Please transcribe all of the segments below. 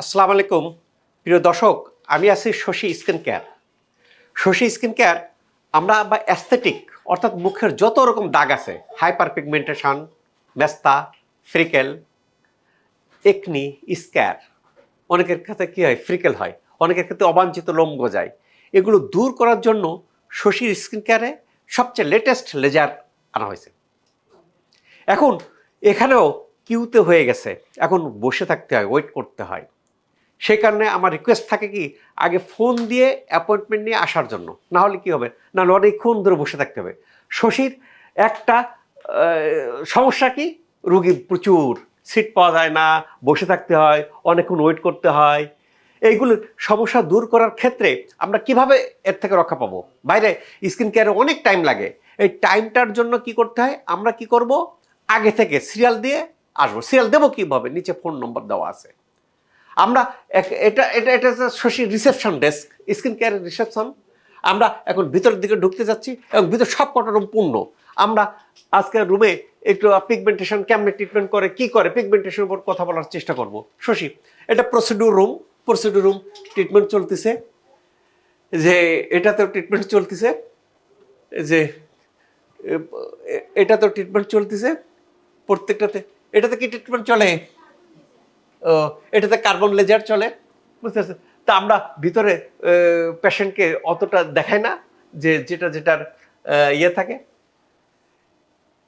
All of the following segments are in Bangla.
আসসালামু আলাইকুম। প্রিয় দর্শক, আমি আছি Shashi skin care Shashi skin care আমরা বা অ্যাস্থেটিক অর্থাৎ মুখের যত রকম দাগ আছে হাইপার পিগমেন্টেশন মেস্তা ফ্রিকেল একনি স্ক্যার অনেকের ক্ষেত্রে কী হয় ফ্রিকেল হয়, অনেকের ক্ষেত্রে অবাঞ্ছিত লোম গজায়। এগুলো দূর করার জন্য শশীর স্কিন কেয়ারে সবচেয়ে লেটেস্ট লেজার আনা হয়েছে। এখন, এখানেও কিউতে হয়ে গেছে। এখন বসে থাকতে হয় ওয়েট করতে হয়। সেই কারণে আমার রিকোয়েস্ট থাকে কি, আগে ফোন দিয়ে অ্যাপয়েন্টমেন্ট নিয়ে আসার জন্য। না হলে কী হবে? না হলে অনেকক্ষণ ধরে বসে থাকতে হবে। শশীর একটা সমস্যা কি? রুগী প্রচুর। সিট পাওয়া যায় না, বসে থাকতে হয়, অনেকক্ষণ ওয়েট করতে হয়। এইগুলো সমস্যা দূর করার ক্ষেত্রে আমরা কীভাবে এর থেকে রক্ষা পাবো? বাইরে স্কিন কেয়ারে অনেক টাইম লাগে। এই টাইমটার জন্য কি করতে হয়? আমরা কি করব? আগে থেকে সিরিয়াল দিয়ে আসব। সিরিয়াল দেবো কীভাবে? নিচে ফোন নম্বর দেওয়া আছে। আমরা এটা এটা এটা হচ্ছে শশী রিসেপশন ডেস্ক স্কিন কেয়ারের রিসেপশন আমরা এখন ভিতরের দিকে ঢুকতে যাচ্ছি এবং ভিতর সব কটা রুম পূর্ণ। আমরা আজকের রুমে একটু পিগমেন্টেশন কেমনে ট্রিটমেন্ট করে, কি করে পিগমেন্টেশনের উপর কথা বলার চেষ্টা করব। শশী, এটা procedure room procedure room treatment চলতেছে। যে এটাতেও ট্রিটমেন্ট চলতেছে। যে এটাতেও ট্রিটমেন্ট চলতেছে। প্রত্যেকটাতে এটাতে কি ট্রিটমেন্ট চলে? এটাতে কার্বন লেজার চলে। বুঝতে পারছেন তা আমরা ভিতরে পেশেন্টকে অতটা দেখাই না যে যেটা, যেটার ইয়ে থাকে।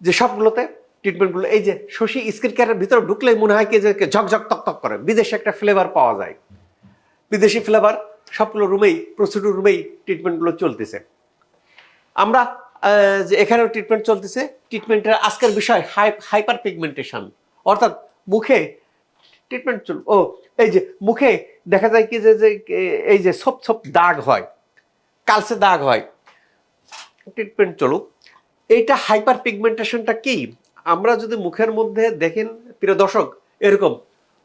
যে সবগুলোতে ট্রিটমেন্টগুলো এই যে শশী স্কিন কেয়ারের ভিতরে ঢুকলেই মনে হয় কি যে ঝকঝক তক করে। বিদেশে একটা ফ্লেভার পাওয়া যায়। বিদেশি ফ্লেভার সবগুলো রুমেই প্রসিডিউর রুমেই ট্রিটমেন্টগুলো চলতেছে। আমরা যে এখানেও ট্রিটমেন্ট চলতেছে। ট্রিটমেন্টের আজকের বিষয়, হাই হাইপার পিগমেন্টেশন অর্থাৎ মুখে ট্রিটমেন্ট চল। ও, এই যে মুখে দেখা যায় কি যে যে এই যে সব সব দাগ হয় কালসে দাগ হয় ট্রিটমেন্ট চলুক। এইটা হাইপার পিগমেন্টেশনটা কি? আমরা যদি মুখের মধ্যে দেখেন, প্রিয় দর্শক, এরকম।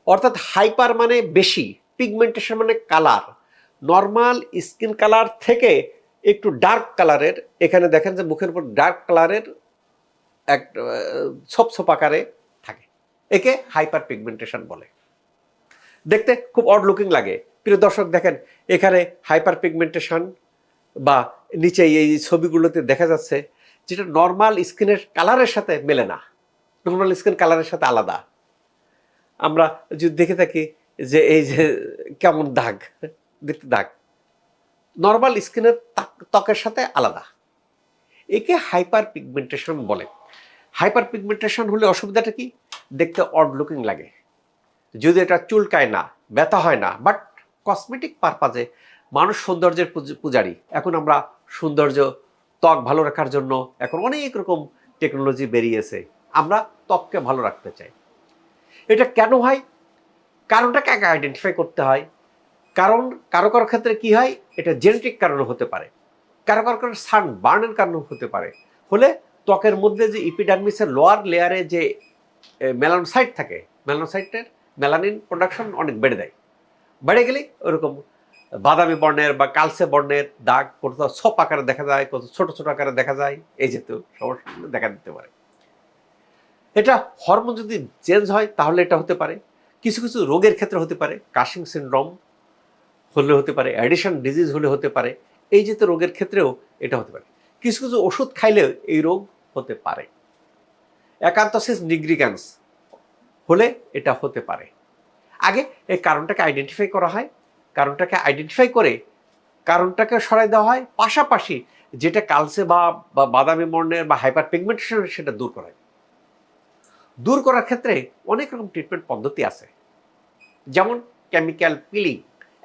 অর্থাৎ হাইপার মানে বেশি পিগমেন্টেশন মানে কালার নর্মাল স্কিন কালার থেকে একটু ডার্ক কালারের এখানে দেখেন যে মুখের উপর ডার্ক কালারের এক ছোপ ছোপ আকারে একে হাইপার পিগমেন্টেশন বলে। দেখতে খুব অড লুকিং লাগে। প্রিয় দর্শক, দেখেন, এখানে হাইপার পিগমেন্টেশন বা নিচে এই ছবিগুলোতে দেখা যাচ্ছে যেটা নর্মাল স্কিনের কালারের সাথে মেলে না। নর্মাল স্কিন কালারের সাথে আলাদা। আমরা যদি দেখে থাকি যে এই যে কেমন দাগ, দেখতে দাগ। নর্মাল স্কিনের ত্বকের সাথে আলাদা। একে হাইপার পিগমেন্টেশন বলে। হাইপার পিগমেন্টেশন হলে অসুবিধাটা কি? দেখতে অড লুকিং লাগে। যদি এটা চুলকায় না, ব্যথা হয় না বাট কসমেটিক পারপাজে মানুষ সৌন্দর্যের পূজারি। এখন আমরা সৌন্দর্য, ত্বক ভালো রাখার জন্য এখন অনেক রকম টেকনোলজি বেরিয়েছে। আমরা ত্বককে ভালো রাখতে চাই। এটা কেন হয়? কারণটাকে আগে আইডেন্টিফাই করতে হয়। কারণ কারও কারও ক্ষেত্রে কি হয়? এটা জেনেটিক কারণে হতে পারে। কারও কারও কারণে সান বার্নের কারণে হতে পারে। হলে ত্বকের মধ্যে যে ইপিডার্মিসের লোয়ার লেয়ারে যে মেলানোসাইট থাকে। মেলানোসাইটের মেলানিন প্রোডাকশন অনেক বেড়ে দেয় বেড়ে গেলে ওরকম বাদামি বর্ণের বা কালসে বর্ণের দাগ কোথাও সব আকারে দেখা যায়, কোথাও ছোট ছোট আকারে দেখা যায়, এই জাতীয় সমস্যা দেখা দিতে পারে। এটা হরমোন যদি চেঞ্জ হয়, তাহলে এটা হতে পারে। কিছু কিছু রোগের ক্ষেত্রে হতে পারে কাশিং সিনড্রোম হলে হতে পারে অ্যাডিশন ডিজিজ হলে হতে পারে, এই জাতীয় রোগের ক্ষেত্রেও এটা হতে পারে। কিছু কিছু ওষুধ খাইলেও এই রোগ হতে পারে। একান্তসিস নিগ্রিক্যান্স হলে এটা হতে পারে। আগে এই কারণটাকে আইডেন্টিফাই করা হয়। কারণটাকে আইডেন্টিফাই করে কারণটাকে সরাই দেওয়া হয়। পাশাপাশি যেটা কালসে বা বাদামি বর্ণের বা হাইপার পিগমেন্টেশন সেটা দূর করা দূর করার ক্ষেত্রে অনেক রকম ট্রিটমেন্ট পদ্ধতি আছে। যেমন কেমিক্যাল পিলিং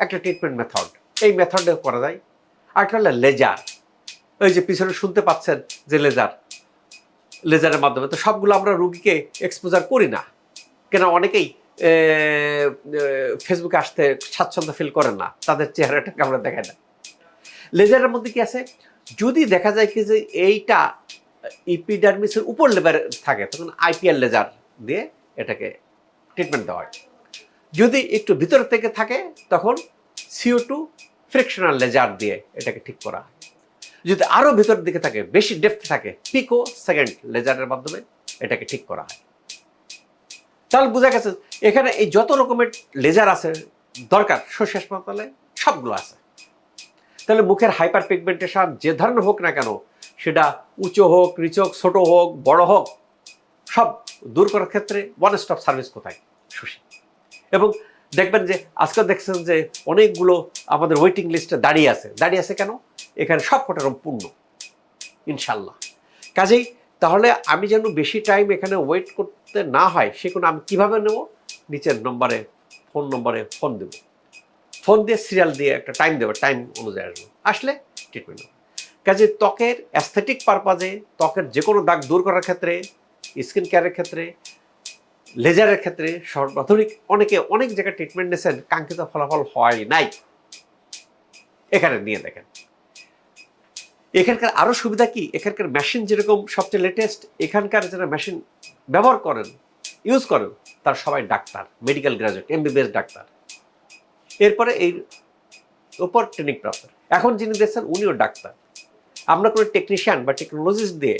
একটা ট্রিটমেন্ট মেথড এই মেথডে করা যায়। আর একটা হলো লেজার ওই যে পিছনে শুনতে পাচ্ছেন যে লেজার লেজারের মাধ্যমে। তো সবগুলো আমরা রুগীকে এক্সপোজার করি না। কেন? অনেকেই ফেসবুকে আসতে স্বাচ্ছন্দ্য ফিল করেন না। তাদের চেহারাটাকে আমরা দেখাই না। লেজারের মধ্যে কি আছে? যদি দেখা যায় কি যে এইটা ইপিডার্মিসের উপর লেবার থাকে, তখন আইপিএল লেজার দিয়ে এটাকে ট্রিটমেন্ট দেওয়া হয়। যদি একটু ভিতর থেকে থাকে, তখন সিও টু ফ্রিকশনাল লেজার দিয়ে এটাকে ঠিক করা হয়। যদি আরও ভিতরের দিকে থাকে, বেশি ডেপথ থাকে পিকো সেকেন্ড লেজারের মাধ্যমে এটাকে ঠিক করা হয়। তাহলে বোঝা গেছে, এখানে এই যত রকমের লেজার আছে, দরকার শশী হাসপাতালে সবগুলো আছে। তাহলে মুখের হাইপার পিগমেন্টেশন যে ধরনের হোক না কেন, সেটা উঁচু হোক, নিচু হোক, ছোট হোক, বড় হোক, সব দূর করার ক্ষেত্রে ওয়ান স্টপ সার্ভিস কোথায়? শশী এবং দেখবেন যে আজকে দেখছেন যে অনেকগুলো আমাদের ওয়েটিং লিস্টে দাঁড়িয়ে আছে। দাঁড়িয়ে আছে কেন? এখানে সব কটা পূর্ণ ইনশাল্লাহ কাজেই তাহলে আমি যেন বেশি টাইম এখানে ওয়েট করতে না হয়, সে কোনো আমি কীভাবে নেব? নিচের নম্বরে ফোন নম্বরে ফোন দেব। ফোন দিয়ে সিরিয়াল দিয়ে একটা টাইম দেবো টাইম অনুযায়ী আসব। আসলে ট্রিটমেন্ট নেব কাজে ত্বকের অ্যাস্থেটিক পারপাজে ত্বকের যে কোনো দাগ দূর করার ক্ষেত্রে স্কিন কেয়ারের ক্ষেত্রে লেজারের ক্ষেত্রে, সর্বাধুনিক অনেকে অনেক জায়গায় ট্রিটমেন্ট নিয়েছেন, কাঙ্ক্ষিত ফলাফল হয় নাই। এখানে নিয়ে দেখেন। এখানকার আরও সুবিধা কি? এখানকার মেশিন যেরকম সবচেয়ে লেটেস্ট এখানকার যারা মেশিন ব্যবহার করেন ইউজ করেন, তার সবাই doctor medical graduate MBBS doctor. এরপরে এই ওপর ট্রেনিং প্রাপ্ত এখন যিনি দেখছেন, উনিও ডাক্তার। আমরা কোনো টেকনিশিয়ান বা টেকনোলজিস্ট দিয়ে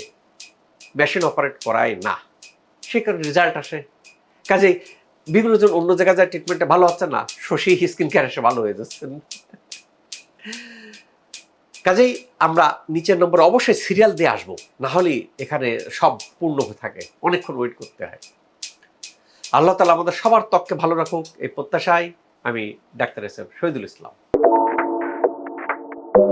মেশিন অপারেট করাই না। সে কারণে রেজাল্ট আসে। কাজেই বিভিন্ন জন অন্য জায়গায় যায় ট্রিটমেন্টে ভালো হচ্ছে না। শশী স্কিন কেয়ার এসে ভালো হয়ে যাচ্ছেন কাজেই আমরা নিচের নম্বর অবশ্যই সিরিয়াল দিয়ে আসব। না হলে এখানে সব পূর্ণ হয়ে থাকে। অনেকক্ষণ ওয়েট করতে হয়। আল্লাহ তালা আমাদের সবার ত্বককে ভালো রাখুক। এই প্রত্যাশায় আমি doctor S M Shahidul Islam.